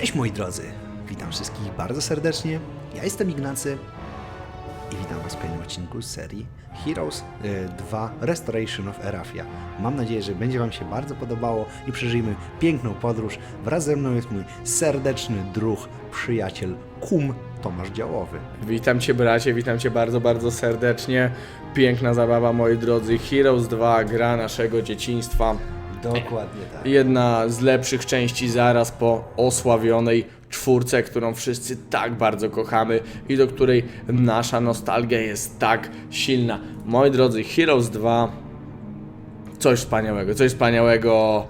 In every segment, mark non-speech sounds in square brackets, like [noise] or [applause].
Cześć moi drodzy, witam wszystkich bardzo serdecznie. Ja jestem Ignacy i witam Was w kolejnym odcinku z serii Heroes y, 2 Restoration of Erafia. Mam nadzieję, że będzie Wam się bardzo podobało i przeżyjemy piękną podróż. Wraz ze mną jest mój serdeczny druh, przyjaciel, kum Tomasz Działowy. Witam Cię bracie, witam Cię bardzo, bardzo serdecznie. Piękna zabawa moi drodzy. Heroes 2, gra naszego dzieciństwa. Dokładnie tak. Jedna z lepszych części zaraz po osławionej czwórce, którą wszyscy tak bardzo kochamy i do której nasza nostalgia jest tak silna. Moi drodzy, Heroes 2 coś wspaniałego, coś wspaniałego.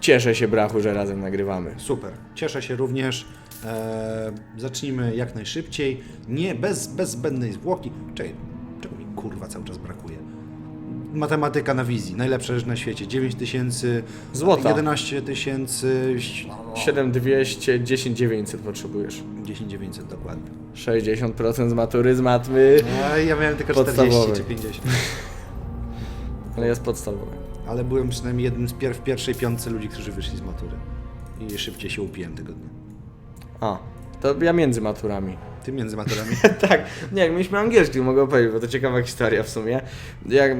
Cieszę się brachu, że razem nagrywamy. Super, cieszę się również. Eee, zacznijmy jak najszybciej. Nie, bez, bez zbędnej zwłoki. Czekaj, czego mi kurwa cały czas brakuje? Matematyka na wizji, najlepsza rzecz na świecie. 9 tysięcy, Złota. 11 tysięcy, 7200, 10900 potrzebujesz. 10 900 dokładnie. 60% z matury z matmy, A ja miałem tylko Podstawowy. 40 czy 50. [laughs] ale jest podstawowy. Ale byłem przynajmniej jednym z pier w pierwszej piątce ludzi, którzy wyszli z matury. I szybciej się upiłem tego dnia. A, to ja między maturami. Między maturami. [laughs] tak, nie, jak mieliśmy angielski, mogę opowiedzieć, bo to ciekawa historia w sumie, jak,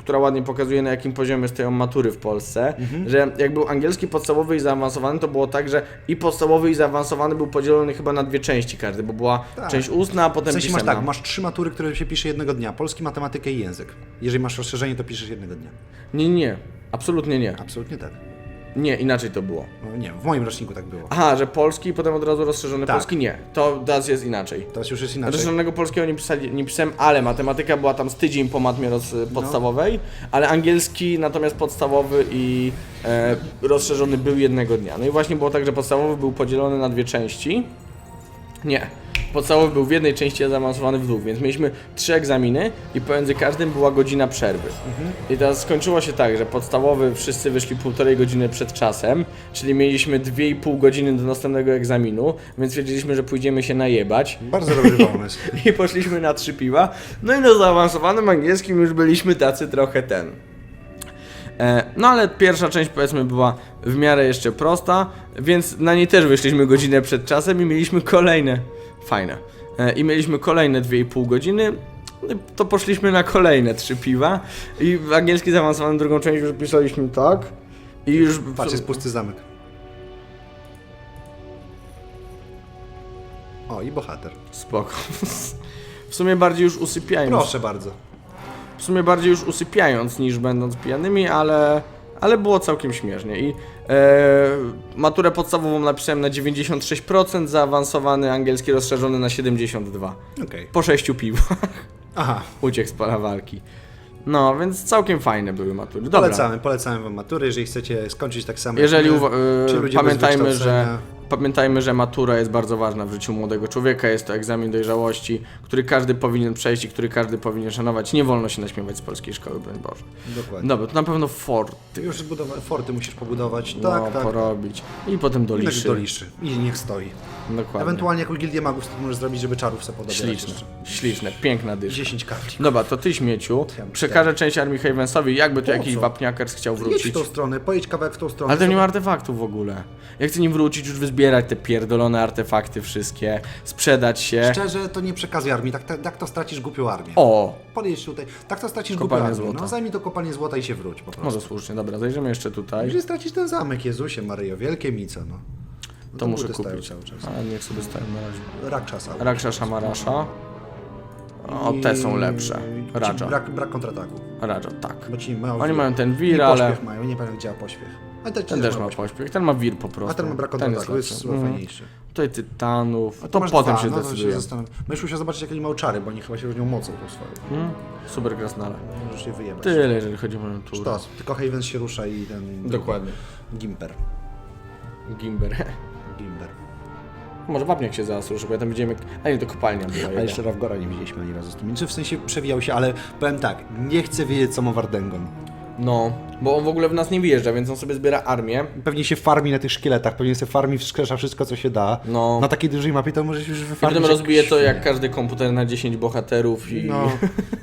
która ładnie pokazuje na jakim poziomie stoją matury w Polsce, że jak był angielski podstawowy i zaawansowany, to było tak, że i podstawowy i zaawansowany był podzielony chyba na dwie części każdy, bo była Tak. część ustna, a W potem sensie masz pisemna. tak, masz trzy matury, które się pisze jednego dnia. Polski, matematykę i język. Jeżeli masz rozszerzenie, to piszesz jednego dnia. Nie, nie, absolutnie nie. Absolutnie tak. Nie, inaczej to było. No, nie, w moim roczniku tak było. Aha, że polski i potem od razu rozszerzony Tak. polski? Nie, to teraz jest inaczej. Teraz już jest inaczej. Rozszerzonego polskiego nie, pisali, nie pisałem, ale matematyka była tam z tydzień po matmie roz, podstawowej, ale angielski natomiast podstawowy i e, rozszerzony był jednego dnia. No i właśnie było tak, że podstawowy był podzielony na dwie części. Nie. Podstawowy był w jednej części, a zaawansowany w dwóch, więc mieliśmy trzy egzaminy i pomiędzy każdym była godzina przerwy. I teraz skończyło się tak, że podstawowy wszyscy wyszli półtorej godziny przed czasem, czyli mieliśmy dwie i pół godziny do następnego egzaminu, więc wiedzieliśmy, że pójdziemy się najebać. Bardzo dobry pomysł. [laughs] I poszliśmy na trzy piwa. No i na zaawansowanym angielskim już byliśmy tacy trochę ten. E, no ale pierwsza część powiedzmy była w miarę jeszcze prosta, więc na niej też wyszliśmy godzinę przed czasem i mieliśmy kolejne, fajne, e, i mieliśmy kolejne 2,5 godziny. No To poszliśmy na kolejne trzy piwa i w angielski zaawansowany drugą część już pisaliśmy tak i już... Patrz, jest pusty zamek. O, i bohater. Spoko. W sumie bardziej już usypiając. Proszę bardzo. w sumie bardziej już usypiając niż będąc pijanymi, ale, ale było całkiem śmiesznie. I e, maturę podstawową napisałem na 96%, zaawansowany angielski rozszerzony na 72%. Okej. Po 6 piwach Aha, [laughs] uciekł z pola walki. No, więc całkiem fajne były matury. Dobra. polecamy, polecamy wam matury, jeżeli chcecie skończyć tak samo Jeżeli my, bez pamiętajmy, że. Pamiętajmy, że matura jest bardzo ważna w życiu młodego człowieka. Jest to egzamin dojrzałości, który każdy powinien przejść i który każdy powinien szanować. Nie wolno się naśmiewać z polskiej szkoły, broń Boże. Dokładnie. Dobra, to na pewno Ford. Ty już zbudowa- forty musisz pobudować. no, Tak, tak. porobić. I potem do I liszy. do liszy. I niech stoi. Dokładnie. Ewentualnie jakąś gildię magów to możesz zrobić, żeby czarów sobie podobać Śliczne, śliczne, piękna dyszka. 10 kartli. Dobra, to ty śmieciu, Ja- przekażę część armii Havensowi, jakby tu Po jakiś co? wapniakers chciał w wrócić. tą stronę, pojedź kawałek w tą stronę. Ale to nie ma artefaktów w ogóle. Ja chcę nim wrócić, już wyzbierać te pierdolone artefakty wszystkie, sprzedać się. Szczerze, to nie przekazuj armii, tak, tak, tak to stracisz głupią armię. O, Podjedź tutaj, tak to stracisz Kopalnia głupią armię. złota. No zajmij to kopalnię złota i się wróć po prostu. może słusznie, dobra, zajrzymy jeszcze tutaj. Jeżeli stracisz ten zamek, Jezusie Maryjo, wielkie mi co, no. no To muszę buty kupić. cały czas. A niech sobie stoją na razie. Rakshasa. Raksha Marasza. O, te są lepsze. Raja. Brak, brak kontrataku. Raja, tak. Bo ci mają Oni mają ten I wir, ale pośpiech mają, nie pamiętam gdzie ma pośpiech. A ten, ten też ma pośpiech. Ten ma wir po prostu. A ten ma brak Ten kontrataku, jest, jest Mhm. fajniejszy. Tutaj tytanów. A To potem dwa, się no, to zdecyduje. zastanawiam. Będziesz musiał zobaczyć jakie oni mają czary, bo oni chyba się różnią mocą tą swoją. Mm, super krasnale. Możesz je wyjebać. Tyle, jeżeli chodzi o moją turę. Sztos, tylko Havens się rusza i ten... Dokładnie. Gimper. Gimber. Gimper. Może wapniak się zaraz ruszy, bo ja tam widzimy... A nie, to kopalnia była A jeszcze Rawgora nie widzieliśmy ani razu z tym. Czy w sensie przewijał się, ale powiem tak, nie chcę wiedzieć co ma Wardengon. No, bo on w ogóle w nas nie wjeżdża, więc on sobie zbiera armię. Pewnie się farmi na tych szkieletach, pewnie sobie farmi, wskrzesza wszystko co się da. No. Na takiej dużej mapie to możesz już I wyfarmić. potem rozbije to jak każdy komputer na 10 bohaterów i... No,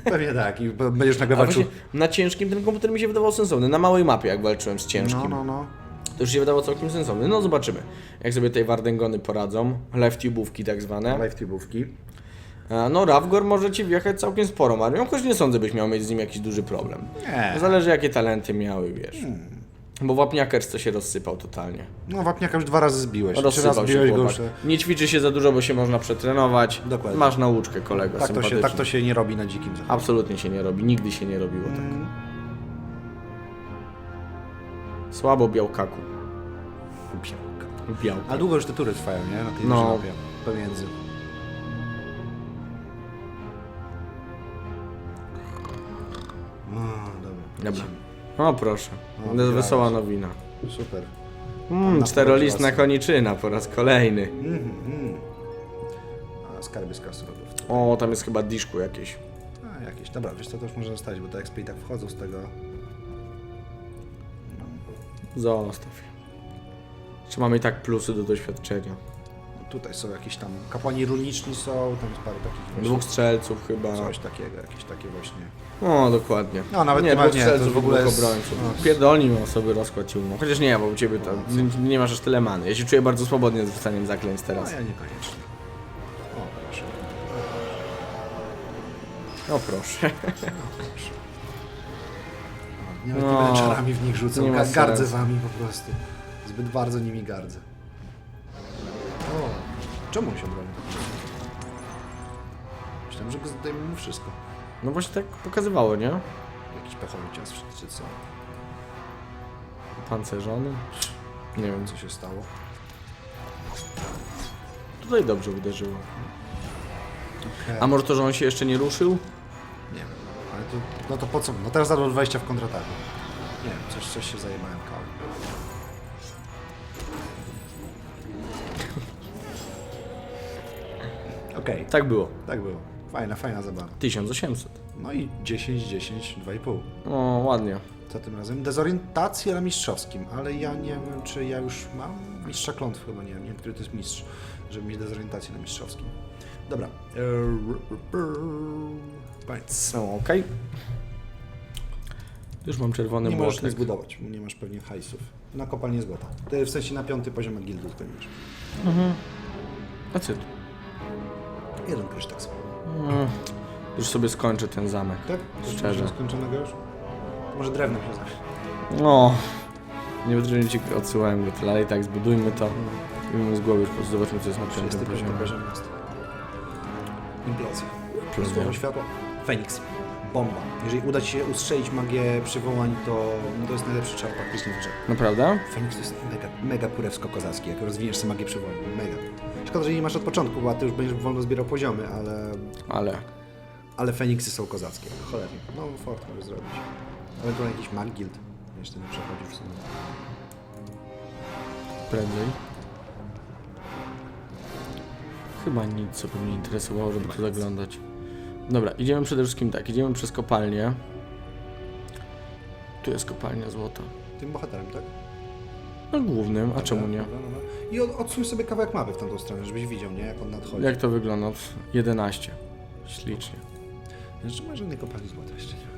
pewnie tak. I b- będziesz nagle A walczył. właśnie, na ciężkim ten komputer mi się wydawał sensowny. Na małej mapie jak walczyłem z ciężkim. No, no, no. To już się wydało całkiem sensowne. No zobaczymy, jak sobie tej Wardęgony poradzą. Left-tubówki tak zwane. Live tubówki. No Ravgor może ci wjechać całkiem sporą armią, choć nie sądzę, byś miał mieć z nim jakiś duży problem. Nie. Zależy jakie talenty miały, wiesz. Bo Wapniakers to się rozsypał totalnie. No wapniaka już dwa razy zbiłeś. Rozsypał się chłopak. Nie ćwiczy się za dużo, bo się można przetrenować. Dokładnie. Masz nauczkę, kolego, Tak to, się, tak to się nie robi na dzikim zachodzie. Absolutnie się nie robi, nigdy się nie robiło tak. Mm. Słabo białkaku. Białka. Białka. A długo już te tury trwają, nie? Na tej No. Pomiędzy. Dobra. O proszę, O, to jest grałeś. wesoła nowina. Super. Mm, Na czterolistna koniczyna po raz kolejny. Mhm, mhm. A skarby z krasnoludów. O, tam jest chyba diszku jakieś. A, jakieś. Dobra, wiesz co, to już może zostać, bo te XP i tak wchodzą z tego. Zostaw je. Czy mamy i tak plusy do doświadczenia? No, tutaj są jakieś tam kapłani runiczni są, tam jest parę takich właśnie, Dwóch strzelców chyba. coś takiego, jakieś takie właśnie. O, dokładnie. No, nawet nie, nie ma- dwóch nie, to strzelców w ogóle dwóch jest- obrońców. no. Sobie rozkład. Chociaż nie, bo u ciebie to nie, nie masz aż tyle many. Ja się czuję bardzo swobodnie z rzucaniem zaklęć No teraz. ja niekoniecznie. O, proszę. O proszę. [laughs] Nie, No, będę czarami w nich rzucał, nie ma Ga- gardzę sensu. wami po prostu. Zbyt bardzo nimi gardzę. Czemu on się broni? Myślałem, że go zdejmę mu wszystko. No właśnie tak pokazywało, nie? Jakiś pechowy cios czy co? Pancerzony. Nie wiem, Co się stało? tutaj dobrze uderzyło. Okay. A może to, że on się jeszcze nie ruszył? Nie wiem, ale to, no to po co? No teraz zaraz wejścia w kontrataku. Nie wiem, coś, coś się zajebałem kawą. Okej, Tak było. tak było. Fajna, fajna zabawa. 1800. No i 10, 10, 2,5. O, ładnie. Co tym razem? Dezorientacja na mistrzowskim, ale ja nie wiem, czy ja już mam mistrza klątw, chyba nie wiem, nie wiem, który to jest mistrz, żeby mieć dezorientację na mistrzowskim. Dobra. Powiedz. Są ok. Już mam czerwony Nie możesz młotek. nic zbudować, bo nie masz pewnie hajsów. Na kopalnię złota. To w sensie na piąty poziom gildu nie masz. A co tu? Jeden kryształ sobie. Mm, Już sobie skończę ten zamek. Tak? Szczerze. Skończonego już? Może drewno się zawsze. No. Nie będę ci odsyłałem go tyle, ale i tak zbudujmy to. I my z głowy już po prostu zobaczmy, co jest na piątym 35 poziomie. poziom. Implozja. Implozja. Słowo światła. Feniks. Bomba. Jeżeli uda Ci się ustrzelić magię przywołań, to, no to jest najlepszy czar praktycznie w grze. Naprawdę? Feniks to jest mega, mega kurewsko-kozacki, jak rozwiniesz sobie magię przywołań. Mega. Szkoda, że nie masz od początku, bo ty już będziesz wolno zbierał poziomy, ale, Ale. ale Feniksy są kozackie. Cholernie. No, fort możesz zrobić. Ewentualnie jakiś mag guild. Jeszcze nie przechodzisz w sumie. Prędzej. Chyba nic, co by mnie interesowało, żeby tu zaglądać. Dobra, idziemy przede wszystkim tak, idziemy przez kopalnię. Tu jest kopalnia złota. Tym bohaterem, tak? No głównym, a czemu nie? Dobra, dobra. I od, odsuń sobie kawałek mapy w tamtą stronę, żebyś widział, nie? Jak on nadchodzi. Jak to wygląda? 11. Ślicznie. Jeszcze ma żadnej kopalni złota jeszcze nie.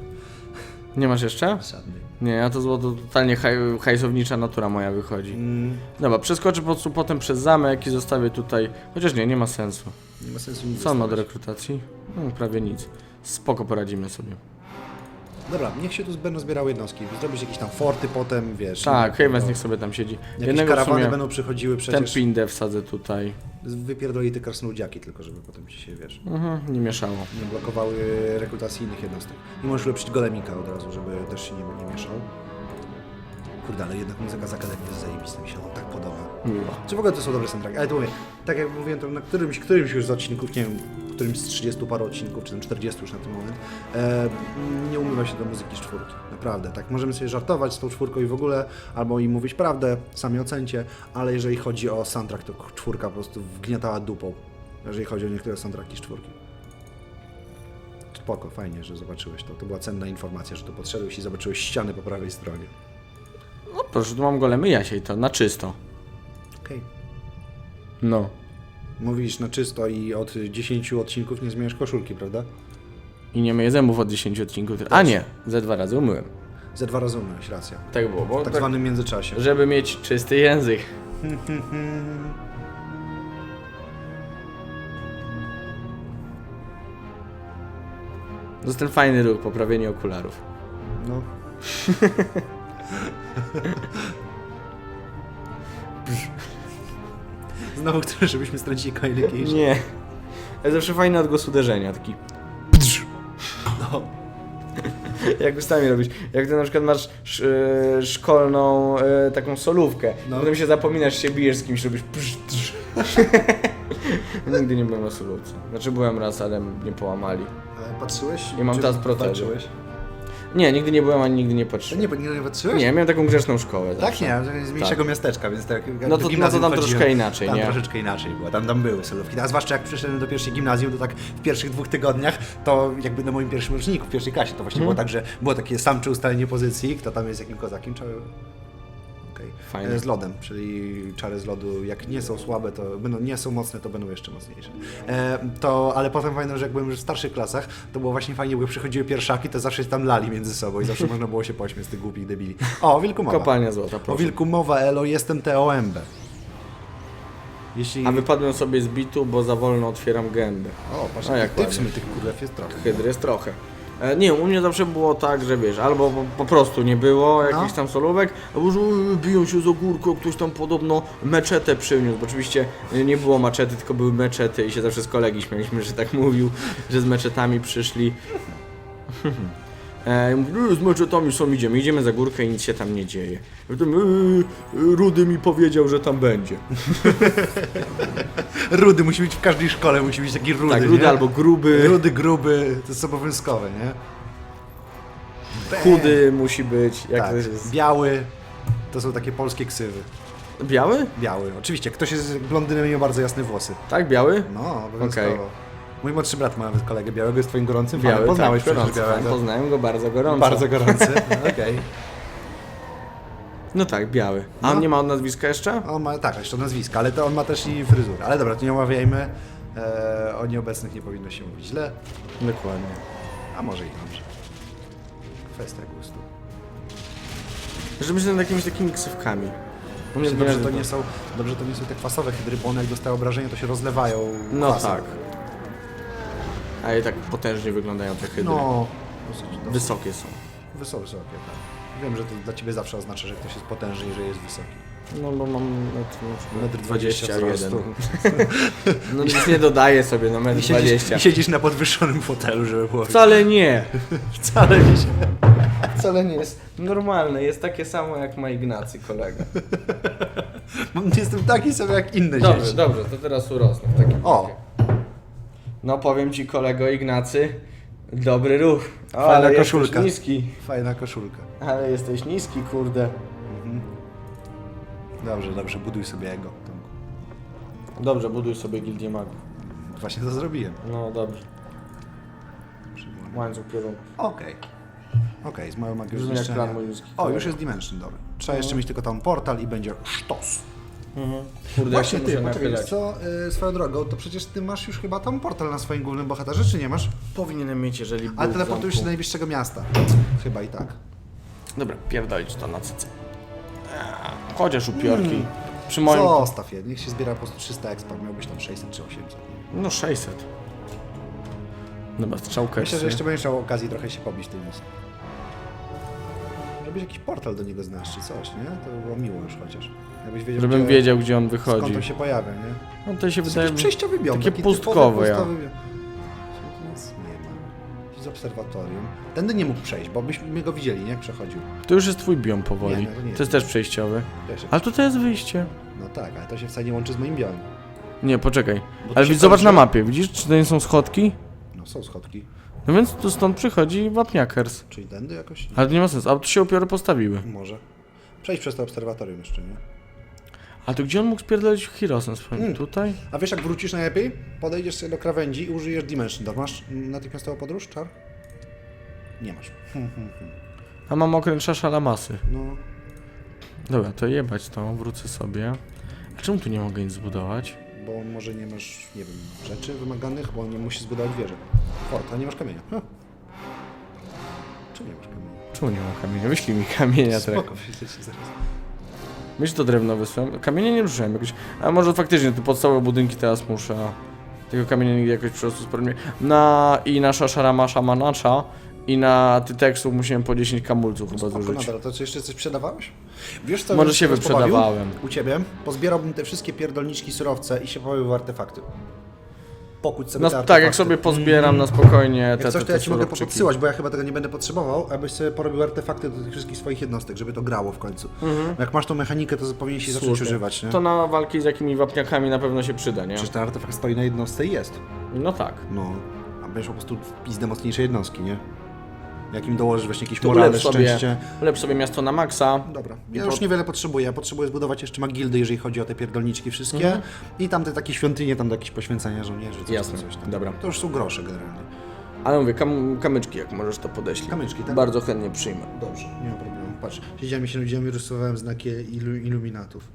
Nie masz jeszcze? Żadnej. Nie, ja to złoto totalnie haj, hajsownicza natura moja wychodzi. Mm, Dobra, przeskoczę po prostu potem przez zamek i zostawię tutaj. Chociaż nie, nie ma sensu. nie ma sensu nic Co on ma do rekrutacji? No, prawie nic. Spoko poradzimy sobie. Dobra, niech się tu będą zbierały jednostki. Zrobisz jakieś tam forty potem, wiesz. Tak, Havens niech sobie tam siedzi. Jakieś Jednego w karawany sumie będą przychodziły ten przecież. pindę wsadzę tutaj. Wypierdolite krasnoludziaki tylko, żeby potem ci się, wiesz, Mhm, nie mieszało. nie blokowały rekrutacji innych jednostek. I możesz ulepszyć golemika od razu, żeby też się nie, nie mieszał. Kurde, ale jednak muzyka z Akademii jest zajebista, mi się ona tak podoba. Miło. Czy w ogóle to są dobre soundtracki? Ale to mówię, tak jak mówiłem, to na którymś, którymś już z odcinków, nie wiem, którymś z 30 paru odcinków, czy tam 40 już na ten moment, e, nie umywa się do muzyki z czwórki. Naprawdę, tak. Możemy sobie żartować z tą czwórką i w ogóle, albo im mówić prawdę, sami ocencie, ale jeżeli chodzi o soundtrack, to czwórka po prostu wgniatała dupą, jeżeli chodzi o niektóre soundtracki z czwórki. Spoko, fajnie, że zobaczyłeś to. To była cenna informacja, że tu podszedłeś i zobaczyłeś ściany po prawej stronie. No proszę, tu mam golemy jasiej to, na czysto. Okej. No. Mówisz na czysto i od 10 odcinków nie zmieniasz koszulki, prawda? I nie myję zębów od 10 odcinków. A nie, ze dwa razy umyłem. Ze dwa razy umiałeś, racja. Tak było, bo W tak tak, zwanym międzyczasie. żeby mieć czysty język. To jest ten fajny ruch, poprawienie okularów. No. [laughs] Znowu chcesz, żebyśmy stracili kolejny kij. Nie. Ale zawsze fajny odgłos uderzenia, taki... No. [laughs] Jak ustami robić. Jak ty na przykład masz sz, e, szkolną e, taką solówkę, No. potem się zapominasz, się bijesz z kimś, robisz psz, psz. [laughs] Nigdy nie byłem na solówce. Znaczy byłem raz, ale mnie połamali. Ale patrzyłeś? I mam Czy teraz protezy. Walczyłeś? Nie, nigdy nie byłem, ani nigdy nie patrzyłem. nie, nigdy nie patrzyłeś? Nie, miałem taką grzeczną szkołę Tak, zawsze. nie, z mniejszego miasteczka, więc tak. jak No do to- no gimnazjum to tam chodziłem, troszkę inaczej, tam nie? troszeczkę inaczej było. Tam, tam były solówki. A zwłaszcza jak przyszedłem do pierwszej gimnazjum, to tak w pierwszych dwóch tygodniach, to jakby na moim pierwszym roczniku, w pierwszej klasie, to właśnie Mhm. było tak, że było takie samcze ustalenie pozycji, kto tam jest jakim kozakiem, czy... Okej. Fajnie. E, Z lodem, czyli czary z lodu, jak nie są słabe, to będą, nie są mocne, to będą jeszcze mocniejsze. E, to, ale potem pamiętam, że jak byłem już w starszych klasach, to było właśnie fajnie, bo przychodziły pierwszaki, to zawsze się tam lali między sobą i zawsze można było się pośmiać z tych głupich debili. O, wilku mowa. Kopalnia złota, O proszę. wilku mowa, Elo, jestem TOMB. Jeśli... A wypadłem sobie z bitu, bo za wolno otwieram gębę. O, patrz, A, jak ty w ładnie. sumie tych kurw jest trochę. Hydry jest trochę. E, Nie, u mnie zawsze było tak, że wiesz, albo po, po prostu nie było jakichś No. tam solówek, albo że biją się za górką, ktoś tam podobno meczetę przyniósł, bo oczywiście e, nie było maczety, tylko były meczety i się zawsze z kolegi śmialiśmy, że tak [laughs] mówił, że z meczetami przyszli. [laughs] E, i mówi, "E, z meczetami są idziemy, idziemy za górkę i nic się tam nie dzieje. Potem, e, Rudy mi powiedział, że tam będzie. [laughs] Rudy musi być w każdej szkole, musi być taki rudy, tak, nie? Rudy albo gruby, Rudy, gruby, to jest obowiązkowe, nie? Chudy musi być, jak tak. to jest. Biały, to są takie polskie ksywy. Biały? Biały, oczywiście. Ktoś jest blondynem i ma bardzo jasne włosy. Tak, biały? No, obowiązkowo. Okej. Mój młodszy brat ma nawet kolegę białego, jest twoim gorącym Biały, fanem. Poznałeś tak, fan. białego. Poznałem go bardzo gorąco. Bardzo gorący, [laughs] okej. No tak, biały. A No. on nie ma od nazwiska jeszcze? On ma, tak, jeszcze nazwiska, ale to on ma też i fryzurę. Ale dobra, to nie omawiajmy. E, o nieobecnych nie powinno się mówić źle, Dokładnie. a może i dobrze. Kwestia gustu. Że myślę nad jakimiś takimi ksywkami. Dobrze, zbieram- to nie są, dobrze to nie są te kwasowe hydry, bo one jak dostają obrażenia, to się rozlewają No kwasem. tak. A i tak potężnie wyglądają te hydry. No, dosyć, dosyć Wysokie są. wysokie, wysokie, tak. Wiem, że to dla ciebie zawsze oznacza, że ktoś jest potężny i że jest wysoki. No bo mam metr, Metr dwadzieścia 21. wzrostu. [laughs] No nic nie dodaję sobie na metr I siedzisz, 20. I siedzisz na podwyższonym fotelu, żeby było Wcale nie. [laughs] wcale nie się... Wcale nie jest normalne. Jest takie samo jak ma Ignacy kolega. [laughs] Jestem taki sam jak inne Dobrze, dzieci. dobrze, to teraz urosnę w takim O. razie. No powiem ci kolego Ignacy, dobry ruch. O, Fajna ale koszulka. jesteś niski. Fajna koszulka. Ale jesteś niski, kurde. Dobrze, dobrze, buduj sobie ego. Tomku. Dobrze, buduj sobie gildię magów. Właśnie to zrobiłem. No dobrze. Łańcuch kierunku. Okej. Okej, z moją magią Brzmi jak zniszczenia. plan mój O, już jest Dimension, dobra. Trzeba jeszcze mieć tylko tam portal i będzie sztos. Mhm. Kurde, Właśnie ty, poczekaj, wiesz co, yy, swoją drogą, to przecież ty masz już chyba tam portal na swoim głównym bohaterze, czy nie masz? Powinienem mieć, jeżeli był Ale w teleportujesz się do zamku. najbliższego miasta. Chyba i tak. Dobra, pierdolić to na cyce. Eee, Chociaż upiorki. Przy moim... Zostaw je, niech się zbiera po prostu 300 expa, miałbyś tam 600 czy 800. No 600. Dobra, strzałkę Myślę, że jeszcze będziesz miał okazję trochę się pobić tym misją. Żebyś jakiś portal do niego znalazł, czy coś, nie? To by było miło już chociaż. Jakbyś wiedział, Żebym gdzie, wiedział, gdzie on skąd wychodzi. on się pojawia, nie? No to się To jest wydaje... jakiś przejściowy biom, takie taki pustkowe, ja. pustowy biom. Tu Nic nie ma. Z obserwatorium. Tędy nie mógł przejść, bo byśmy go widzieli, nie? Jak przechodził. To już jest twój biom powoli. Nie, no to nie to jest też przejściowy. Wiesz, Ale tutaj jest wyjście. No tak, ale to się wcale nie łączy z moim biomem. Nie, poczekaj. Bo Ale się widz, zobacz na kończy- mapie, widzisz, czy to nie są schodki? No są schodki. No więc tu stąd przychodzi wapniakers. Czyli tędy jakoś? Ale to nie ma sensu, a tu się upiory postawiły. Może. Przejdź przez to obserwatorium jeszcze, nie? A tu gdzie on mógł spierdolić Hirosem swoim? Mm. Tutaj? A wiesz jak wrócisz najlepiej? Podejdziesz sobie do krawędzi i użyjesz Dimension Door. Masz natychmiastową podróż, czar? Nie masz. [laughs] Hmm, hmm, hmm. A mam okręt szaszalamasy. No, Dobra, to jebać to, wrócę sobie. A czemu tu nie mogę nic zbudować? Bo może nie masz, nie wiem, rzeczy wymaganych, bo nie musisz zbudować wieży. Fort, a nie masz kamienia. Huh. Czy nie masz kamienia? Czemu nie ma kamienia? Wyślij mi kamienia trochę. Spoko, zaraz. To drewno wysłałem? Kamienie nie ruszyłem jakoś. A może faktycznie te podstawowe budynki teraz muszę. Tego kamienia nigdy jakoś przyrostu sporo nie. Na i nasza szarama szamanacza i na Tyteksu musiałem po 10 kamulców chyba Spoko, zużyć. nadal. To czy jeszcze coś sprzedawałeś? Wiesz co? Może się pobawił? wyprzedawałem. U ciebie pozbierałbym te wszystkie pierdolniczki surowce i się pobawił w artefakty. Pokuć sobie No, te tak, jak sobie pozbieram na spokojnie Jak te, coś, te, to ja ci mogę podsyłać, bo ja chyba tego nie będę potrzebował, abyś sobie porobił artefakty do tych wszystkich swoich jednostek, żeby to grało w końcu. Jak masz tą mechanikę, to powinieneś jej zacząć Mhm. Słusznie. używać, nie? To na walki z jakimi wapniakami na pewno się przyda, nie? Przecież ten artefakt stoi na jednostce i jest. No tak. No, a będziesz po prostu pizdę mocniejsze jednostki, nie? Jakim dołożysz właśnie jakieś morale, sobie, szczęście. ulepsz sobie miasto na maksa. Dobra, ja I już niewiele potrzebuję. Potrzebuję zbudować jeszcze magildy, jeżeli chodzi o te pierdolniczki wszystkie. Mhm. I tam te takie świątynie, tam do jakieś poświęcania żołnierzy, coś, Jasne, coś tam. dobra. To już są grosze generalnie. Ale mówię, kam kamyczki jak możesz to podeślij. Kamyczki, tak? Bardzo chętnie przyjmę. Dobrze, nie ma problemu. Patrz, siedziałem się nudziłem i rysowałem znaki ilu, iluminatów.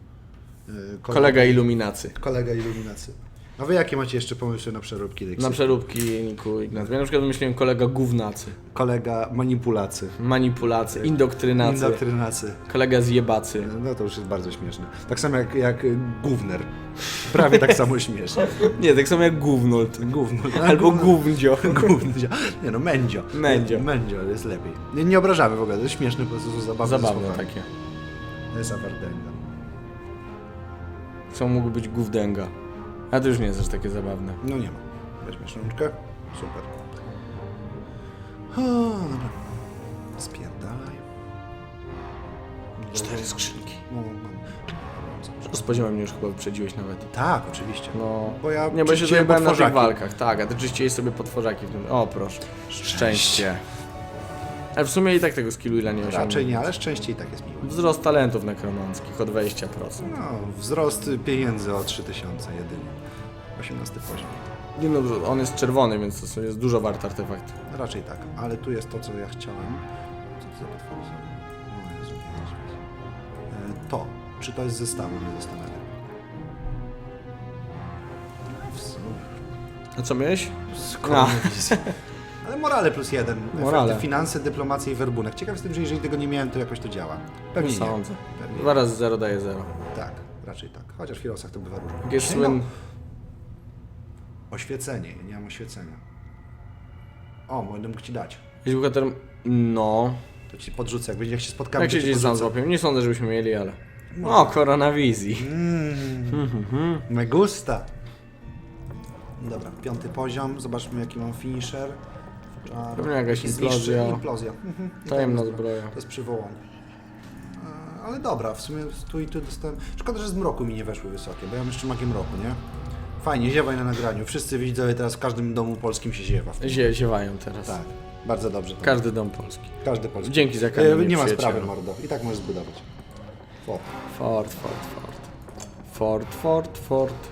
Yy, Kolega iluminacy. Kolega iluminacy. A wy jakie macie jeszcze pomysły na przeróbki? Dexy? Na przeróbki Niku Ignacy. Ja na przykład wymyśliłem kolega gównacy, Kolega manipulacy. manipulacy, indoktrynacy, Indoktrynacy. kolega zjebacy. No to już jest bardzo śmieszne. Tak samo jak, jak y, gówner. Prawie tak samo śmieszne. [laughs] Nie, tak samo jak gównult. Gówno. Albo gówndzio. [laughs] Gówndzio. Nie no, mędzio. Mędzio. Mędzio, ale jest lepiej. Nie, nie obrażamy w ogóle, to jest śmieszne, po prostu są zabawne Zabawne słowa. takie. To jest Awardenga. Co mógł być gównęga. A to już nie jest aż takie zabawne. No nie ma. Weźmiesz rączkę. Super. O, dobra. Spierdalaj. Cztery skrzynki. No, mam. Spodziewałem mnie, już chyba wyprzedziłeś nawet. Tak, oczywiście. No. Bo ja Nie, bo się czyściłem zajebałem na tych potworzaki. walkach. Tak, a ty czyściłeś sobie potworzaki w tym. O, proszę. Szczęście. Ale w sumie i tak tego skillu ile nie osiągnę. Raczej nie, ale szczęście i tak jest miłe. Wzrost talentów nekromanckich o 20%. No, wzrost pieniędzy o 3000 jedynie. 18 poziom. Nie no, on jest czerwony, więc to sobie jest dużo wart artefakt. Raczej tak, ale tu jest to, co ja chciałem. Co to za potwory są? O Jezu, Jezu, Jezu. E, To. Czy to jest zestawu? Nie zastanawiam. No, w sumie. A co miałeś? Koronawizji. Ale morale plus jeden. Morale. Efekty, Finanse, dyplomacje i werbunek. Ciekaw jestem, że jeżeli tego nie miałem, to jakoś to działa. Pewnie Nie sądzę. Pewnie Dwa razy 0 daje 0. Tak, raczej tak. Chociaż w Heroesach to bywa różnie. Jest No. Oświecenie. Ja nie mam oświecenia. O, będę mógł ci dać. Jeśli bohater... No... To ci podrzucę. Jak będzie jak się spotkamy, Jak to się ci gdzieś sam podrzucę. złapią? Nie sądzę, żebyśmy mieli, ale... No. O, koronawizji. Mm, [laughs] me gusta. Dobra, piąty poziom. Zobaczmy jaki mam finisher. Czar- Pewnie jakaś zniszczy- implozja. Implozja. Mhm. I Tajemna to jest- zbroja. To jest przywołanie. E, Ale dobra, w sumie tu i tu dostałem... Szkoda, że z mroku mi nie weszły wysokie, bo ja mam jeszcze magię mroku, nie? Fajnie, ziewaj na nagraniu. Wszyscy widzowie teraz w każdym domu polskim się ziewa. Zie, ziewają teraz. Tak, bardzo dobrze. to Każdy dom polski. Każdy polski. Dzięki za E, kamienie, Nie ma przyjacielu. sprawy, mordo. I tak możesz zbudować. O, Fort, fort, fort. Fort, fort, fort.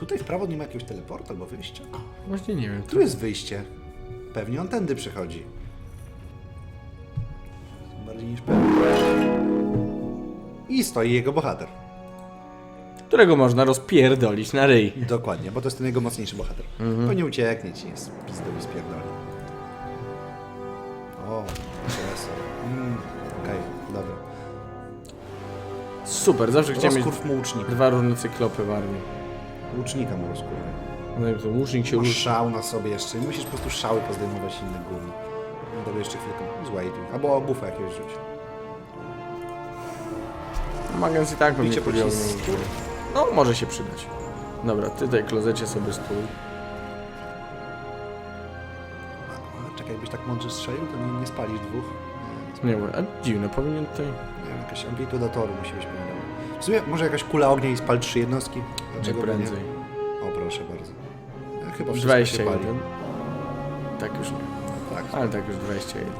Tutaj w prawo nie ma jakiegoś teleportu albo wyjścia? Właśnie nie wiem. Tu jest wyjście. Pewnie on tędy przychodzi. Bardziej niż pewnie. I stoi jego bohater. Którego można rozpierdolić na ryj. Dokładnie, bo to jest ten jego mocniejszy bohater. To nie ucieknie ci, jest pizdowy spierdoli. O, profesor. Mm, Okej, dobra. Super, zawsze chciałem mieć Rozkurw mu dwa różne cyklopy w armii. Łucznika mu rozkurwa. No i to łucznik się ruszy. szał na sobie jeszcze i musisz po prostu szały pozdejmować inne gówno. No dobra, jeszcze chwilkę. Złajtuj. Albo bufa jakiegoś rzuć. Magens i tak pewnie Bicie nie No, może się przydać. Dobra, ty tutaj klozecie sobie stół. A, Czekaj, jakbyś tak mądrze strzelił, to nie, nie spalisz dwóch. Nie, Nie a dziwne, powinien tutaj... nie wiem, jakaś amplituda toru musi być pewnie. W sumie może jakaś kula ognia i spal trzy jednostki? Dlaczego by prędzej. Nie? O, proszę bardzo. Ja chyba wszystko się pali. 21. Tak już nie. Tak. Ale tak już 21.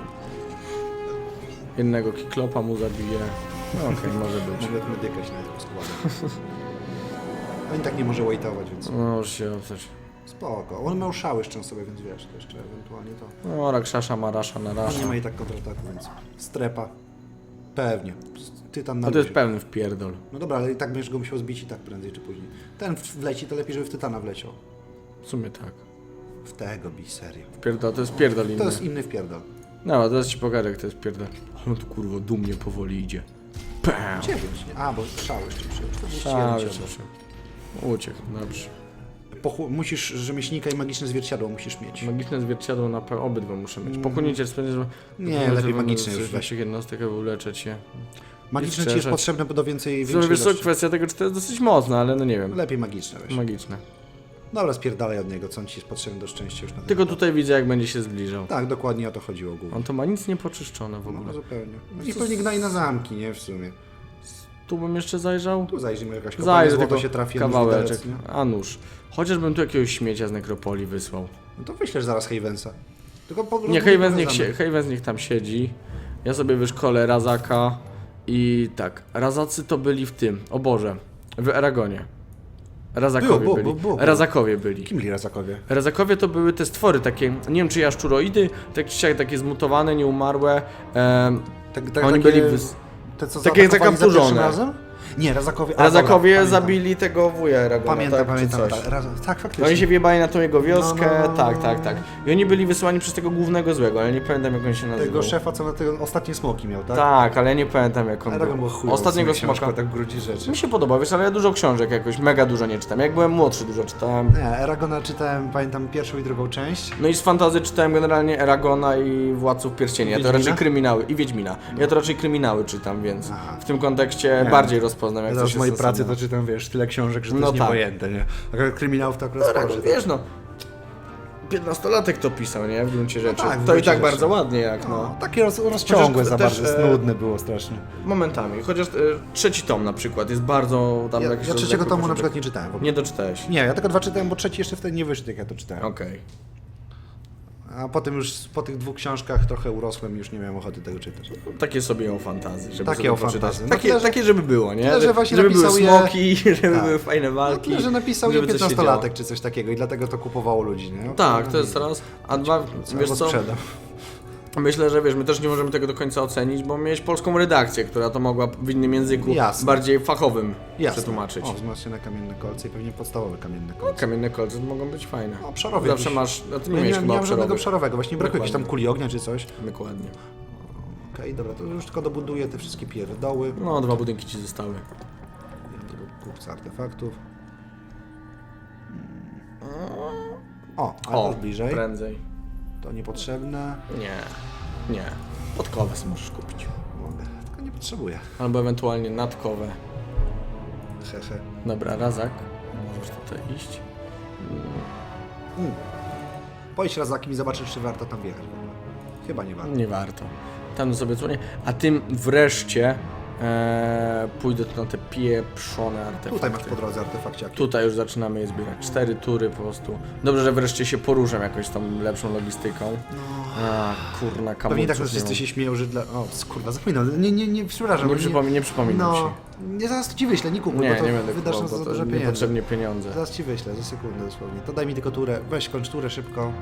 Jednego kiklopa mu zabije. No okej, [laughs] może być. Nawet medyka się nawet poskłada. On i tak nie może waitować, więc No, może się obstać. spoko. On miał szały szczęsowe, więc wiesz, to jeszcze ewentualnie to. No, Rakshasha ma rasza na On rasza. nie ma i tak kontrataku, więc strepa. Pewnie. Tytan na A to jest pełny wpierdol. No dobra, ale i tak będziesz go musiał zbić i tak prędzej czy później. Ten wleci, to lepiej, żeby w Tytana wleciał. W sumie tak. W tego bij, serio. Wpierdol, to jest pierdol inny. To jest inny wpierdol. No, teraz ci pokażę, jak to jest pierdol. No to kurwa, dumnie powoli idzie. Pam! 9, nie? A, bo strzał jeszcze przyjął. 41 Cały ci czas. oddał. Uciekł, dobrze. Pochu- musisz rzemieślnika i magiczne zwierciadło musisz mieć. Magiczne zwierciadło na pewno obydwa muszę mieć. Pochłonięcie spędzić. Nie, lepiej magiczne już weź. Jednostek, aby uleczyć się. Magiczne ci jest strzeżać. potrzebne, bo do więcej Zresztą, większej wiesz co, ilości. kwestia tego, czy to jest dosyć mocne, ale no nie wiem. Lepiej magiczne weź. Magiczne. Dobra, spierdalaj od niego, co on ci jest potrzebny do szczęścia już na ten Tylko tutaj widzę, jak będzie się zbliżał. Tak, dokładnie o to chodziło głównie. On to ma nic nie poczyszczone w No, ogóle. zupełnie. No I to pewnie gnaj na zamki, nie? W sumie. Tu bym jeszcze zajrzał. Tu zajrzymy, jakaś kopalnia Zajrzę tylko się trafi. kawałeczek. nóż widelec, nie? A nóż. Chociażbym tu jakiegoś śmiecia z nekropolii wysłał. No to wyślesz zaraz Havensa. Tylko po Nie, Havens niech, się. Havens niech tam siedzi. Ja sobie wyszkolę Razaka i tak. Razacy to byli w tym, o Boże, w Eragonie. Razakowie Było, było, byli. było, było. Razakowie byli. Kim byli Razakowie? Razakowie to były te stwory takie, nie wiem czy jaszczuroidy, tak czy siak takie zmutowane, nieumarłe. Tak, tak, oni takie, byli wys... te, co takie za zakapturzone. pierwszym razem? Nie, Razakowie. a, Razakowie dobra, pamiętam. zabili tego wuja Eragona, Pamiętam, tak, czy pamiętam. coś. Tak, raz, tak, faktycznie. Oni się wjebali na tą jego wioskę, No, no, no, tak, no, tak, no. tak. I oni byli wysłani przez tego głównego złego, ale nie pamiętam jak on się nazywał. Tego szefa, co na te ostatnie smoki miał, tak? Tak, ale ja nie pamiętam jak on Eragon był. był chujowy, Ostatniego smoka. tak grudzi rzeczy. Mi się podoba, wiesz, ale ja dużo książek jakoś, mega dużo nie czytam. Jak byłem młodszy, dużo czytałem. Nie, Eragona czytałem, pamiętam pierwszą i drugą część. No i z fantazy czytałem generalnie Eragona i Władców Pierścieni. Ja to Wiedźmina? raczej kryminały. I Wiedźmina. Ja to raczej kryminały czytam, więc Aha. w tym kontekście bardziej rozpoznam jak Ja się w mojej pracy to czytam, wiesz, tyle książek, że to No jest tak. niepojęte, nie? Akurat kryminałów to akurat sporo, że Wiesz no, 15-latek to pisał, nie? W gruncie rzeczy. tak, w to i tak rzeczy. bardzo ładnie jak no. No, takie roz, rozciągłe za bardzo, e, nudne było strasznie. Momentami. Chociaż e, trzeci tom na przykład jest bardzo tam Ja, ja trzeciego tomu na przykład nie czytałem. Nie doczytałeś. Nie, ja tylko dwa czytałem, bo trzeci jeszcze wtedy nie wyszedł, jak ja to czytałem. Okej. A potem już po tych dwóch książkach trochę urosłem i już nie miałem ochoty tego czytać. Takie sobie o fantazji, żeby Takie sobie o fantazji. No Takie, tyle, że- takie, żeby było, nie? tyle, że właśnie żeby były napisał je- smoki, [laughs] żeby Tak. były fajne No walki. tyle, że napisał je żeby coś się 15-latek czy coś takiego i dlatego to kupowało ludzi, nie? Tak, to jest raz. A dwa, wiesz co? sprzedam. Myślę, że wiesz, my też nie możemy tego do końca ocenić, bo miałeś polską redakcję, która to mogła w innym języku, Jasne. bardziej fachowym Jasne. przetłumaczyć. O, wzmocnione kamienne kolce i pewnie podstawowe kamienne kolce. Kamienne kolce mogą być fajne. No, obszarowy Zawsze jakiś. masz, no ty Ja nie miałeś nie, chyba nie mam żadnego obszarowych. obszarowego, właśnie brakuje jakiejś tam Dokładnie. kuli ognia czy coś. Dokładnie. Okej, dobra, to już tylko dobuduję te wszystkie pierdoły. No, dwa budynki ci zostały. Kupca artefaktów. O, ale to bliżej. prędzej. To niepotrzebne. Nie, nie. Podkowę sobie możesz kupić. Mogę, tylko nie potrzebuję. Albo ewentualnie nadkowę. Hehe. Dobra, Razak. Możesz tutaj iść. Mm. Pojdź raz za kim i zobaczysz, czy warto tam wjechać. Chyba nie warto. Nie warto. Tam sobie dzwonię. A tym wreszcie e, pójdę tu na te pieprzone artefakty. Tutaj masz po drodze artefakciaki. Tutaj już zaczynamy je zbierać. Cztery tury po prostu. Dobrze, że wreszcie się poruszam jakoś tą lepszą logistyką. A, kurna, No. Pewnie tak kamulców wszyscy się śmieją, że dla... O, kurwa, zapominam. Nie, nie, nie, przepraszam. Nie, przypomin, nie przypominam No, się. nie, zaraz to ci wyślę, nie kupuj, Nie, bo to nie będę wydasz kupował, za pieniądze. niepotrzebnie pieniądze. Zaraz ci wyślę, za sekundę dosłownie. To daj mi tylko turę, weź kończ turę szybko.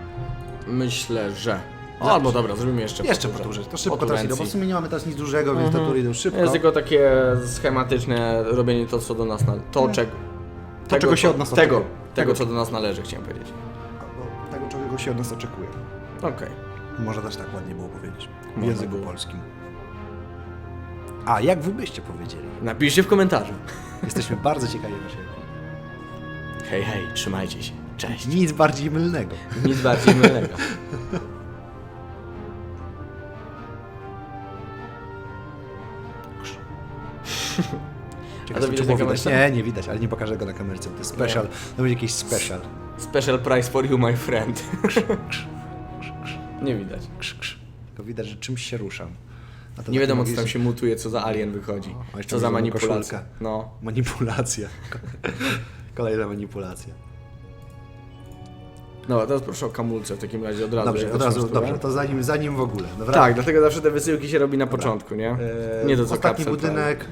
Myślę, że... O, albo dobra, zrobimy jeszcze Jeszcze po turze. podłużę, to szybko teraz idę, bo w sumie nie mamy teraz nic dużego, więc te tury idą szybko. Jest tylko takie schematyczne robienie to, co do nas należy. To, czego... To, czego się od nas Tego, oczekuje. tego, co do nas należy, chciałem powiedzieć. Albo tego, czego się od nas oczekuje. Okej. Może też tak ładnie było powiedzieć. W Można języku było. polskim. A, jak wy byście powiedzieli? Napiszcie w komentarzu. Jesteśmy [laughs] bardzo ciekawi waszej opinii. Hej, hej, trzymajcie się. Cześć. Nic bardziej mylnego. Nic bardziej mylnego. [laughs] Czekaj, to widać na kamerce? Nie, nie widać, ale nie pokażę go na kamerce. To jest special. To będzie jakiś special. Special price for you, my friend. Nie widać. Krz, krz. Tylko widać, że czymś się ruszam. A to Nie takie wiadomo, co magiczne- tam się mutuje, co za alien wychodzi. A jeszcze Co za widzę manipulacja. koszulkę. No. Manipulacja. [laughs] Kolejna manipulacja. No, teraz proszę o kamulce w takim razie od razu. Dobrze, jak od razu, zaczniesz dobrze, to zanim, zanim w ogóle. Dobra? Tak, dlatego zawsze te wysyłki się robi na początku, nie? Eee, Nie to co Ostatni kapsel budynek.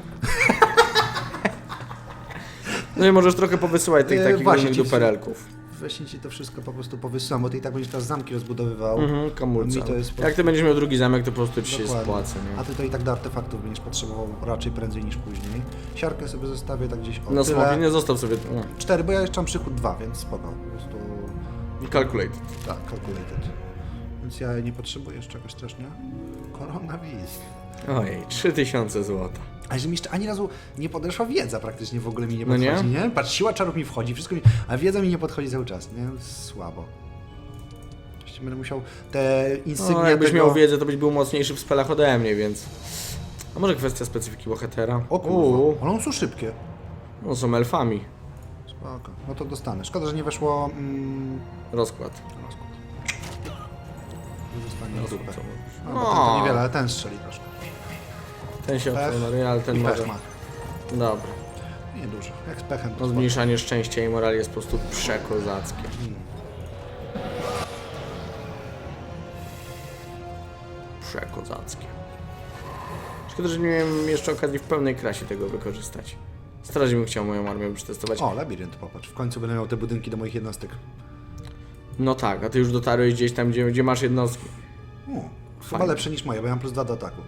No i możesz trochę powysyłać tych Eee, takich właśnie różnych ci- duperelków. Weźcie ci to wszystko po prostu powysyłam, bo ty i tak będziesz teraz zamki rozbudowywał. Mhm, kamulce. Mi to jest po- Jak ty będziesz miał drugi zamek, to po prostu ci się Dokładnie. spłaca, A nie? ty to i tak do artefaktów będziesz potrzebował raczej prędzej niż później. Siarkę sobie zostawię tak gdzieś o No tyle. smoki nie zostaw sobie... No. Cztery, bo ja jeszcze mam przychód dwa, więc spoko. Po prostu... Calculate. Tak, calculated. więc ja nie potrzebuję jeszcze czegoś też, nie? Koronawirus. Ojej, 3000 zł. A że mi jeszcze ani razu nie podeszła wiedza praktycznie w ogóle mi nie No nie? podchodzi, nie? Patrz, siła czarów mi wchodzi, wszystko mi... A wiedza mi nie podchodzi cały czas, nie? Słabo. Jeszcze będę musiał te insygnia No, jakbyś tego... miał wiedzę, to byś był mocniejszy w spelach ode mnie, więc... A może kwestia specyfiki bohatera? O kurwa, Uuu, ale one są szybkie. no są elfami. Spoko, no to dostanę. Szkoda, że nie weszło... Mm, Rozkład. rozkład. Zostanie Rozkład? No, bo ten to niewiele, ale ten strzeli troszkę. Ten się Pech obserwuje, ale ten I może... pech ma. Dobra. Nie dużo. Jak z pechem to No spoko. zmniejszanie szczęścia i morali jest po prostu przekozackie. Przekozackie. Szkoda, że nie miałem jeszcze okazji w pełnej krasie tego wykorzystać. Strasznie bym chciał moją armię przetestować. O, labirynt, popatrz. W końcu będę miał te budynki do moich jednostek. No tak, a ty już dotarłeś gdzieś tam, gdzie, gdzie masz jednostki. O, chyba Fajnie. lepsze niż moje, bo ja mam plus 2 do ataku.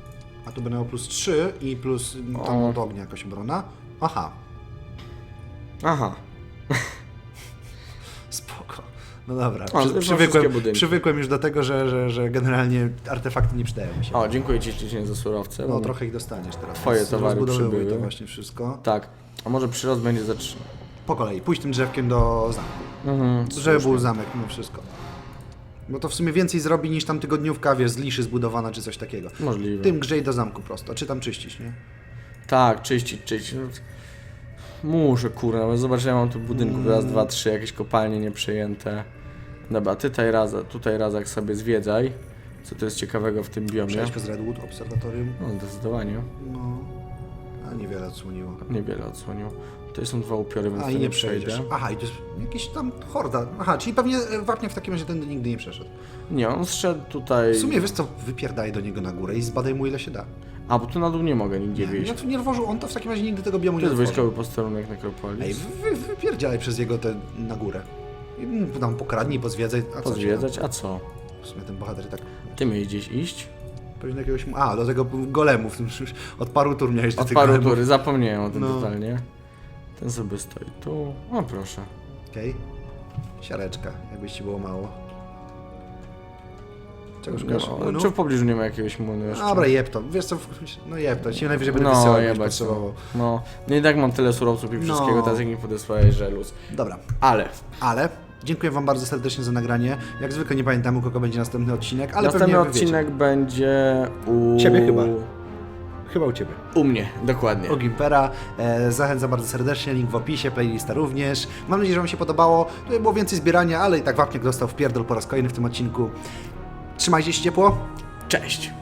A tu będę miał plus 3 i plus mm, tam O. do ognia jakaś obrona. Aha, Aha. [laughs] spoko. No dobra, O, Przy, to są przywykłem, budynki. przywykłem już do tego, że, że, że generalnie artefakty nie przydają mi się. O, dziękuję ci Ciecinie za surowce. No trochę ich dostaniesz teraz. Twoje więc towary rozbudowywuj przybyły. to właśnie wszystko. Tak. A może przyrost będzie za trzy. Po kolei, pójdź tym drzewkiem do zamku. Mhm, Żeby był zamek, no wszystko. Bo to w sumie więcej zrobi niż tam tygodniówka, wiesz, z liszy zbudowana czy coś takiego. Możliwe. Tym grzej do zamku prosto, czy tam czyścić, nie? Tak, czyścić, czyścić. No, muszę, kurna, bo zobacz, ja mam tu budynków raz, dwa, trzy, jakieś kopalnie nieprzejęte. Dobra, tutaj raz, tutaj razak sobie zwiedzaj, co to jest ciekawego w tym biomie. Przejdź przez Redwood, obserwatorium. No, zdecydowanie. No, a niewiele odsłoniło. Niewiele odsłonił. Tutaj są dwa upiory, więc A to i nie przejdę. Aha, i to jest jakiś tam horda. Aha, czyli pewnie Wapniak w takim razie tędy nigdy nie przeszedł. Nie, on zszedł tutaj... W sumie wiesz co, wypierdaj do niego na górę i zbadaj mu ile się da. A, bo tu na dół nie mogę nigdzie Nie, wyjść. no to nie otworzył, on to w takim razie nigdy tego biomu To nie jest otworzył. wojskowy posterunek Nekropolis. Ej, wy, wy, wypierdzielaj przez jego te na górę. I tam pokradnij, pozwiedzaj. A co Pozwiedzać, a co? W sumie ten bohater tak... Ty miałeś gdzieś iść? Powinien jakiegoś... A, do tego golemu. W tym, już od paru tur miałeś do Od paru golemów. tury, zapomniałem o tym No. totalnie. Ten sobie stoi tu. O proszę. Okej. Siareczka, jakbyś ci było mało. Czego szukasz? No, Młynu? czy w pobliżu nie ma jakiegoś młynu jeszcze? Dobra, jeb to. Wiesz co, w- no jeb to. Ci najwyżej będę no, wysyłał, jakbyś jebać potrzebował. No, no i tak mam tyle surowców i No. wszystkiego, teraz jak mi podesłałeś żeluz. Dobra, Ale ale dziękuję wam bardzo serdecznie za nagranie. Jak zwykle nie pamiętam u kogo będzie następny odcinek, ale następny pewnie wy odcinek będzie u... Ciebie chyba. Chyba u ciebie. U mnie, dokładnie. O Gimpera. E, zachęcam bardzo serdecznie, link w opisie, playlista również. Mam nadzieję, że Wam się podobało. Tutaj było więcej zbierania, ale i tak Wapniak dostał w pierdol po raz kolejny w tym odcinku. Trzymajcie się ciepło. Cześć.